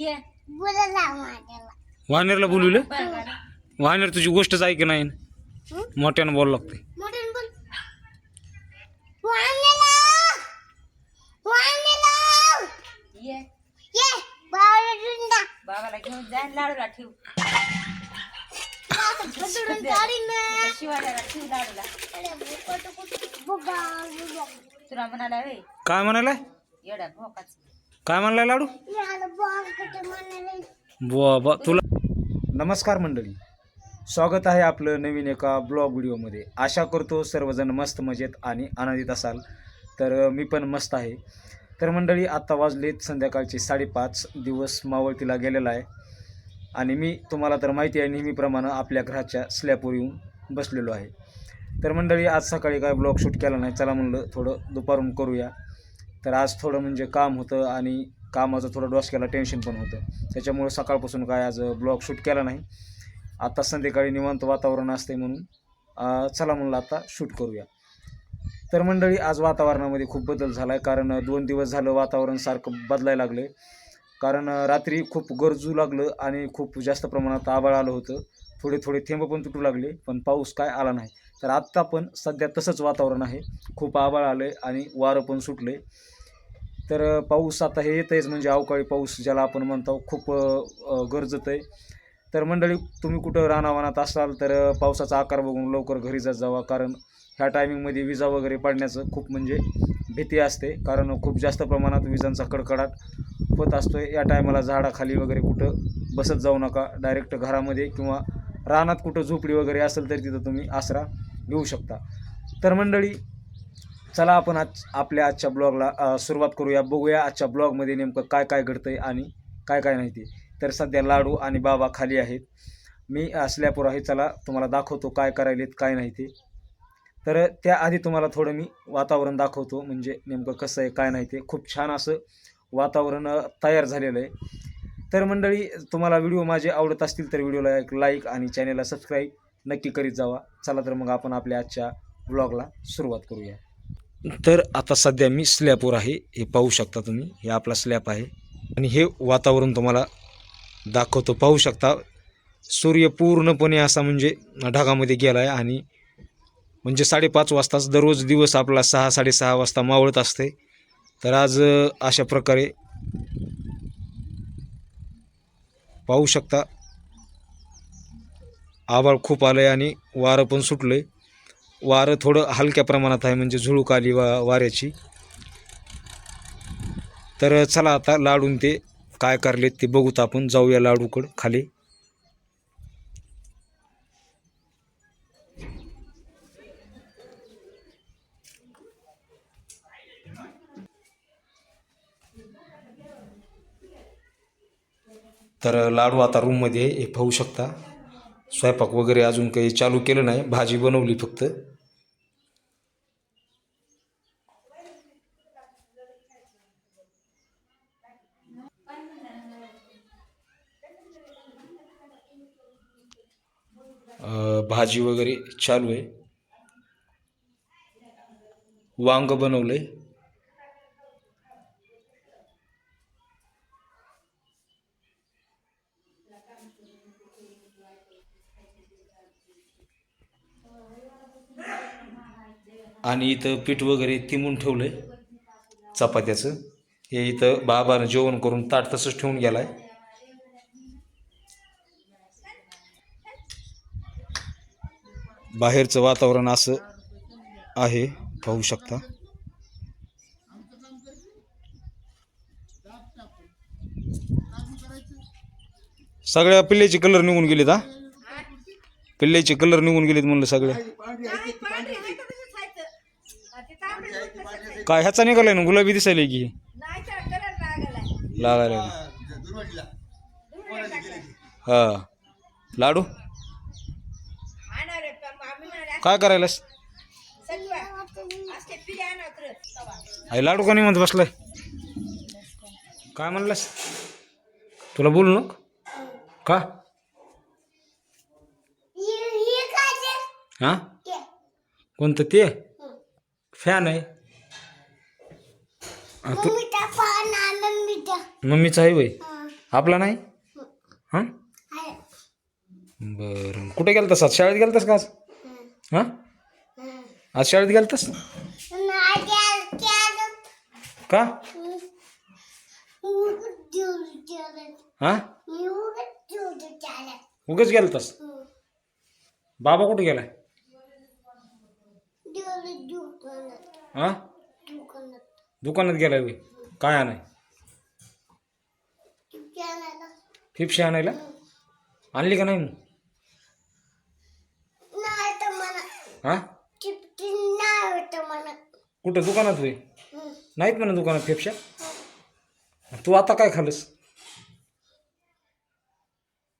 ये. बोलायला माझ्याला. वानेरला बोलवलं? का? वानेर तुझी गोष्टच ऐक नाही? मोठ्यानं बोल लागते मोठ्यानं बोल. वांगेला वांगेला ये. ये बावला डुंडा बाबाला घेऊन जा आणि लाडूला ठेव. खदडून जाडी ना. त्या शिवाड्याला ठेव लाडूला. अरे बुकट कुठ बुगा बुगा तुला म्हणाला काय भोकाच. काय म्हणलाय लाडू? याला बाबा तुला नमस्कार मंडळी. स्वागत आहे आपलं नवीन एका ब्लॉग व्हिडिओमध्ये. आशा करतो सर्वजण मस्त मजेत आणि आनंदित असाल. तर मी पण मस्त आहे. तर मंडळी आत्ता वाजलेत संध्याकाळचे साडेपाच. दिवस मावळतीला गेलेला आहे. आणि मी तुम्हाला तर माहिती आहे नेहमीप्रमाणे आपल्या घराच्या स्लॅपवर येऊन बसलेलो आहे. तर मंडळी आज सकाळी काय ब्लॉग शूट केला नाही चला म्हणलं थोडं दुपारून करूया. तर आज थोडं म्हणजे काम होतं आणि कामाचं थोडं डोसक्याला टेन्शन पण होतं. त्याच्यामुळे सकाळपासून काय आज ब्लॉग शूट केला नाही. आता संध्याकाळी निवांत वातावरण असते म्हणून चला म्हणलं आता शूट करूया. तर मंडळी आज वातावरणामध्ये खूप बदल झाला आहे कारण दोन दिवस झालं वातावरण सारखं बदलायला लागले कारण रात्री खूप गरजू लागलं आणि खूप जास्त प्रमाणात आबाळ आलं होतं. थोडे थोडे थेंब पण तुटू लागले पण पाऊस काय आला नाही. तर आत्ता पण सध्या तसंच वातावरण आहे. खूप आबाळ आलं आहे आणि वारं पण सुटले तर पाऊस आता हे येत आहेच म्हणजे अवकाळी पाऊस ज्याला आपण म्हणतो खूप गरजत आहे तर मंडळी तुम्ही कुठं रानावानात असाल तर पावसाचा आकार बघून लवकर घरी जात जावा. कारण ह्या टायमिंगमध्ये विजा वगैरे पडण्याचं खूप म्हणजे भीती असते. कारण खूप जास्त प्रमाणात विजांचा कडकडाट होत असतो या टायमाला झाडाखाली वगैरे कुठं बसत जाऊ नका. डायरेक्ट घरामध्ये किंवा रानात कुठं झोपडी वगैरे असेल तर तिथं तुम्ही आसरा घेऊ शकता. तर मंडळी चला आपण आज आपल्या आजच्या ब्लॉगला सुरुवात करूया. बघूया आजच्या ब्लॉगमध्ये नेमकं काय काय घडतं आहे आणि काय काय नाही ते. तर सध्या लाडू आणि बाबा खाली आहेत. मी स्लॅपवर आहे. चला तुम्हाला दाखवतो काय करायलेत काय नाही ते. तर त्याआधी तुम्हाला थोडं मी वातावरण दाखवतो म्हणजे नेमकं कसं आहे काय नाही ते. खूप छान असं वातावरण तयार झालेलं आहे. तर मंडळी तुम्हाला व्हिडिओ माझे आवडत असतील तर व्हिडिओला एक लाईक आणि चॅनेलला सबस्क्राईब नक्की करीत जावा. चला तर मग आपण आपल्या आजच्या ब्लॉगला सुरुवात करूया. तर आता सध्या मी स्लॅपवर आहे. हे पाहू शकता तुम्ही. हे आपला स्लॅप आहे. आणि हे वातावरण तुम्हाला दाखवतो. पाहू शकता. सूर्य पूर्णपणे असा म्हणजे ढगामध्ये गेला आहे आणि म्हणजे साडेपाच वाजताच दररोज दिवस आपला सहा साडेसहा वाजता मावळत असते. तर आज अशा प्रकारे पाहू शकता. आभाळ खूप आलं आहे आणि वारं पण सुटलं आहे वारं थोडं हलक्या प्रमाणात आहे म्हणजे झुळूक आली वा वाऱ्याची. तर चला आता लाडून ते काय करलेत ते बघूत आपण. जाऊया लाडूकडं खाली. तर लाडू आता रूममध्ये हे पाहू शकता. स्वयंपाक वगैरे अजून काही चालू केलं नाही भाजी बनवली फक्त. भाजी वगैरे चालू आहे. वांग बनवलं आहे आणि इथं पीठ वगैरे तिमून ठेवलं आहे चपात्याचं. हे इथं बाबानं जेवण करून ताट तसंच ठेवून आहे बाहेरचं वातावरण असं आहे पाहू शकता. सगळ्या पिल्ल्याचे कलर निघून गेलेत हा? पिल्ल्याचे कलर निघून गेलेत म्हणलं सगळ्या. काय ह्याचा निघालाय ना गुलाबी दिसायला की. लागायला हा. लाडू? काय करायलास? आई लाडू का नाही म्हणत बसलाय? काय म्हणलास? तुला बोलू नको. का? ये ये काय हा? कोणतं ते? फॅन आहे हा, तू मिठा पान आलं मिठा मम्मीचं आहे वय? आपला नाही? हां. आहे. बरं. कुठे गेलतास आज? शाळेत गेलतास का आज? हं. हां. हं. आज शाळेत गेलतास? का? हं. उगाच. हां गेलतास? हं. बाबा कुठे गेलाय. हां? दुकानात. गेलाय होय. काय आणाय. फिपशी आणायला. आणली का नाही मग? हां? कुठं? दुकानात होय? हं. नाहीत म्हणा दुकानात फेपशा तू आता काय खालस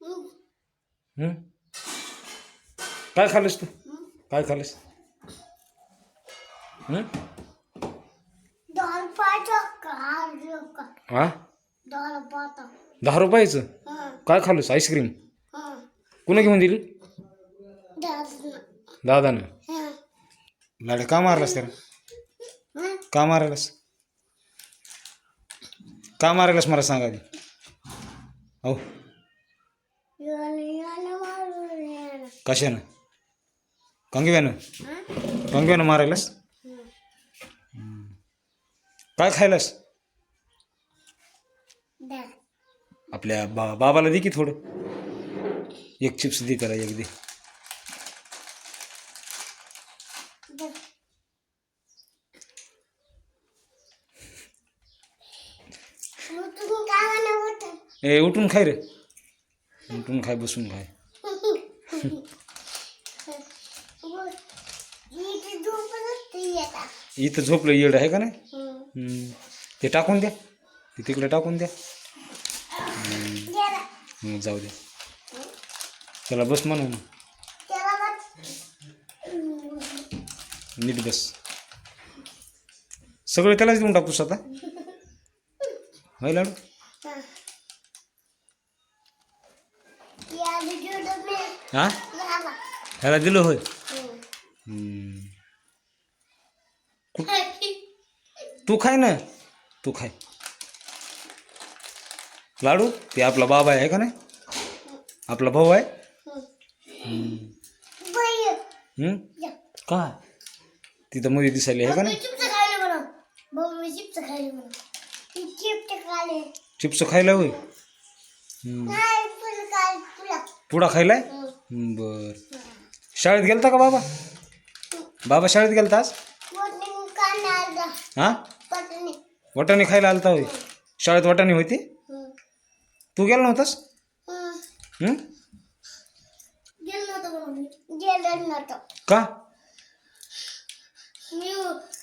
हं. हं? काय खालस तू? काय खालस हं? दहा रुपयाचं का लोक हा दहा रुपयाचं. काय खालस आईस्क्रीम. कुणा घेऊन दिली दहा दादानं. लाडे का मारलास त्याला. का मारायलास का मारायलास मला सांगा हो. कशानं कंगव्यानं? कंगव्यानं मारायलास. काय खायलास दहा. आपल्या बा बाबाला दे की थोडं एक चिप्स दे त्याला एक दे? ए उठून खाय रे उठून खाय बसून खाय. इथे झोपलं येड आहे का नाही. ते टाकून द्या ते तिकडे टाकून द्या हं, जाऊ द्या त्याला बस म्हणून. नीट बस. सगळं त्यालाच देऊन टाकूस आता. होय लाडू? हं. ह्याला दिलं होय. तू खाय ना. तू खाय. लाडू ते आपला बाबा आहे का नाही आपला भाऊ आहे हं. हम्म? काय तिथं मध्ये दिसायला आहे का नाही चिप्स खायले म्हणा भाऊ मी चिप्स खायले म्हणा मी चिप्स खायले चिप्स खायला होय. नाही काय पुडा खायलाय. बर शाळेत गेलता का बाबा बाबा शाळेत गेलता आज. हा पटणी. वाटाणे खायला आलता होय शाळेत वाटाणे होते. तू गेला नव्हतास? हं. गेलं नव्हतं म्हणून मी. गेलं नव्हतं. का? मी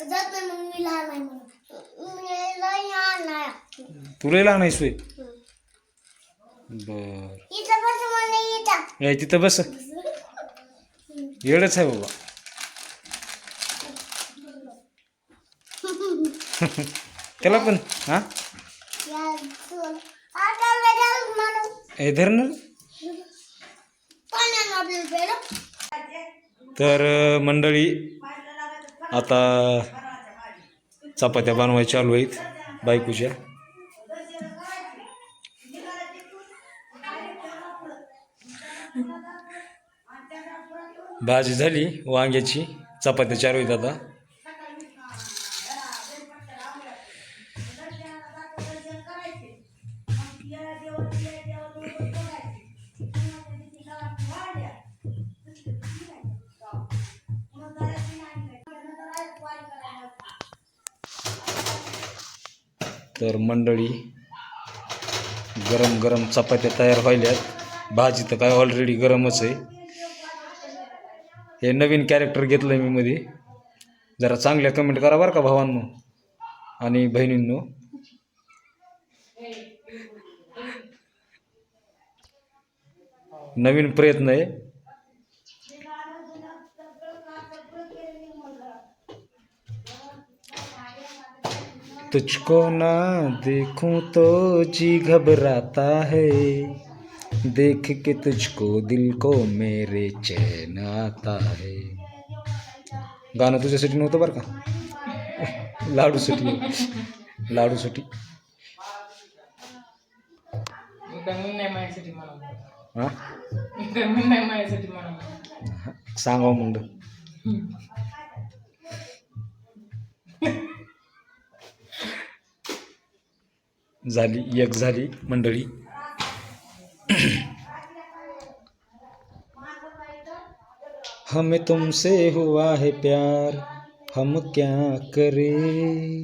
जात नाही म्हणून मी लहान आहे म्हणून. मी लहान नाही तुला लहान आहेस हं. बर. इथं बस म्हणून इथं. ए तिथं बस. येडच आहे बाबा. त्याला पण हा या दोन. आता वेळेला म्हणून ना तर मंडळी आता चपात्या बनवाय चालू आहेत. बायकोच्या. भाजी झाली वांग्याची. चपात्या चालू आहेत आता. तर मंडळी गरम गरम चपात्या तयार व्हायल्यात. भाजी तर काय ऑलरेडी गरमच आहे. हे नवीन कॅरेक्टर घेतलं मी मध्ये. जरा चांगल्या कमेंट करा बरं का भावांनो आणि बहिणींनो. नवीन प्रयत्न आहे. तुझको ना देखूँ तो जी घबराता है। देख के तुझको दिल को मेरे चैन आता है। गाणं तुझ्यासाठी नव्हतं बरं का? लाडू नाही माझ्यासाठी म्हणा हाँ? सांगावं म्हणलं एक झाली मंडळी. हमें तुमसे हुआ है प्यार, हम क्या करें?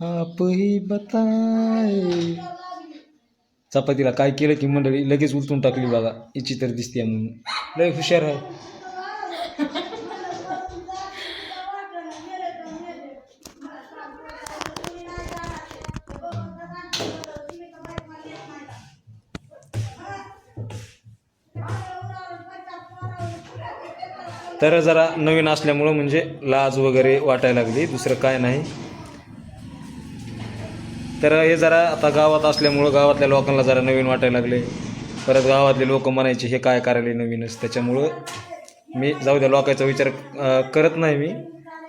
आप ही बताए। चपातीला काय केलं की मंडळी, लगेच उलटून टाकली बघा. हिची तर दिसते म्हणून. लय हुशार आहे. तर जरा नवीन असल्यामुळं म्हणजे लाज वगैरे वाटायला लागली दुसरं काय नाही. तर हे जरा आता गावात असल्यामुळं गावातल्या लोकांना जरा नवीन वाटायला लागले. परत गावातले लोक म्हणायचे हे काय करायला नवीनच. त्याच्यामुळं मी जाऊ द्या लोकांचा विचार करत नाही मी.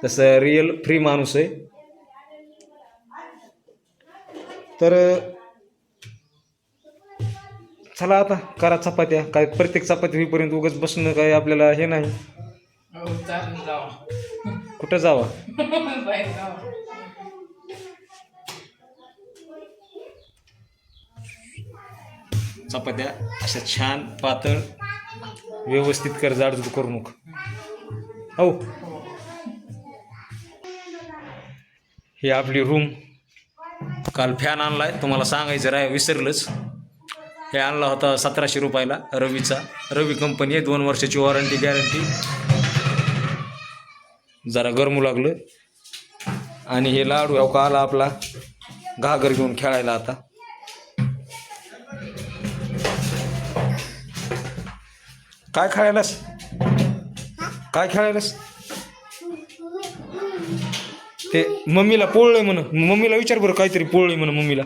तसं रिअल फ्री माणूस आहे. तर चला आता करा चपात्या. काय प्रत्येक चपाती होईपर्यंत उगाच बसणं काय आपल्याला हे नाही. जावा. कुठं जावा? बाहेर जावा. चपात्या अशा छान पातळ व्यवस्थित कर जाडजूड करू नको. हो ही आपली रूम काल फॅन आणलाय तुम्हाला सांगायचं राय विसरलंच. हे आणला होता सतराशे रुपयाला रवीचा. रवी कंपनी आहे दोन वर्षाची वॉरंटी गॅरंटी जरा गरमू लागलं. आणि हे लाडू हो का आला आपला घागर घेऊन खेळायला आता. काय खेळायलास? काय खेळायलास? ते मम्मीला पोळलंय म्हण. मम्मीला विचार बरं काहीतरी पोळलंय म्हण मम्मीला.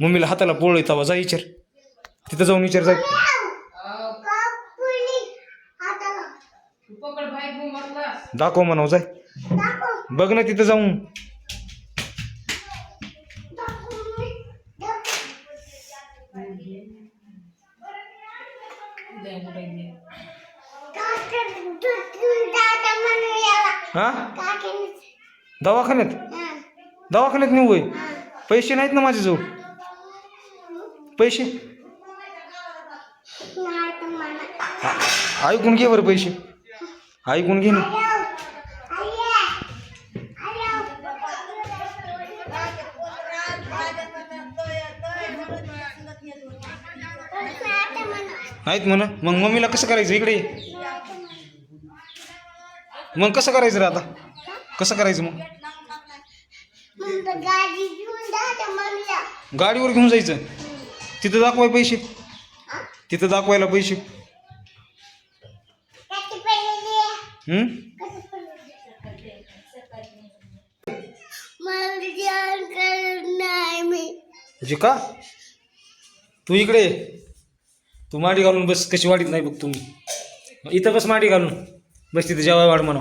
मम्मीला हाताला पोळलंय तवा जा विचार. तिथं जाऊन विचार जा कापुली हाताला तू पकड बाहेर घेऊन बसलास दाखव म्हणाव जाय. बघ ना तिथं जाऊन. हा? दवाखान्यात? दवाखान्यात नेऊ होय? पैसे नाहीत ना माझ्याजवळ? पैसे? ऐकून घे बरं पैसे. ऐकून घे ना. नाहीत म्हणा. मग मम्मीला कसं करायचं? इकडे. मग कसं करायचं रे आता? कसं करायचं मग? गाडीवर घेऊन जायचं. तिथं दाखवाय पैसे. तिथं दाखवायला पैसे. हम्म? का तू इकडे ये. तू माडी घालून बस कशी वाढीत नाही बघ तुम्ही. इथं बस माडी घालून. बस तिथं जेवाय वाढ म्हणा.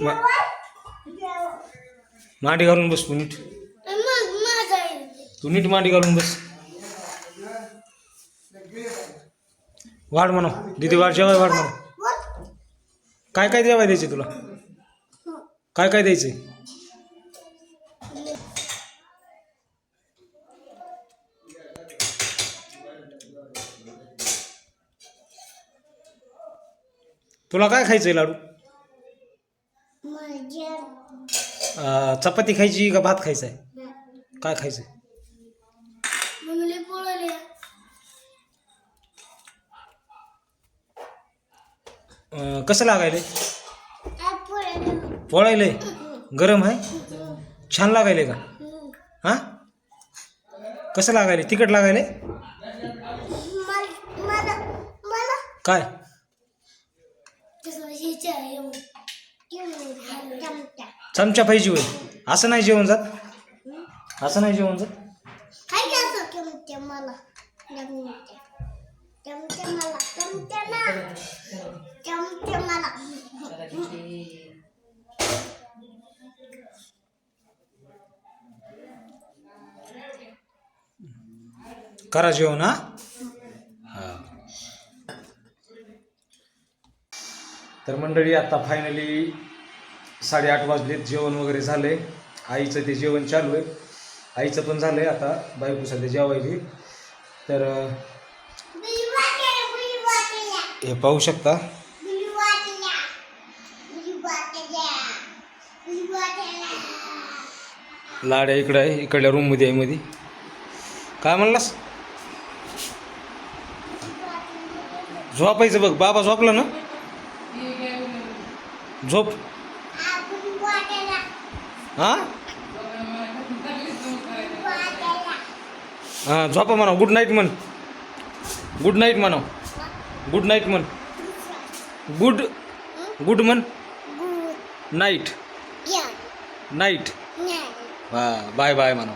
मा- माडी घालून बस तू नीट. तू नीट मांडी घालून बस. वाढ म्हणा. दिदी वाढ जेवाय वाढ म्हणा. काय काय जेवाय द्यायचे तुला? काय काय द्यायचे तुला काय खायचंय लाडू? माझ्या अं, चपाती खायची का भात खायचा आहे काय पोळले अं, कसं लागायले काय पोळले पोळायले गरम आहे? छान लागायले का? हां? कसं लागायले तिखट लागायले मला मला मला काय तसं हेच आहे एवढं. एवढं चमचा. पाहिजे होय असं नाही जेवण जात. असं नाही जेवण जात. काय घ्यायचं चमचा मला. चमचा. चमचा मला. चमचा ना. चमचा मला. करा जेवण हा? हा. तर मंडळी आता फायनली साडेआठ वाजलेत जेवण वगैरे झालं आहे आईचं ते जेवण चालू आहे. आईचं पण झालं आहे आता बायको सध्या जेवायची तर हे पाहू शकता. लाड्या इकडं आहे इकडल्या रूममध्ये आहे मध्ये काय म्हणलास? झोपायचं बघ. बाबा झोपला ना? झोप. हा? हां झोपा म्हणा गुड नाईट म्हण. गुड नाईट म्हणा गुड नाईट म्हण. गुड गुड म्हण. नाईट नाईट हां बाय बाय म्हणा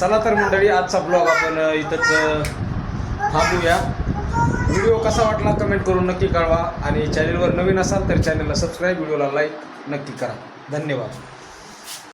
चला तर मंडळी आजचा ब्लॉग आपण इथंच थांबूया. व्हिडिओ कसा वाटला कमेंट करून नक्की कळवा. आणि चॅनलवर नवीन असाल तर चॅनलला सबस्क्राईब व्हिडिओला लाईक नक्की करा. धन्यवाद.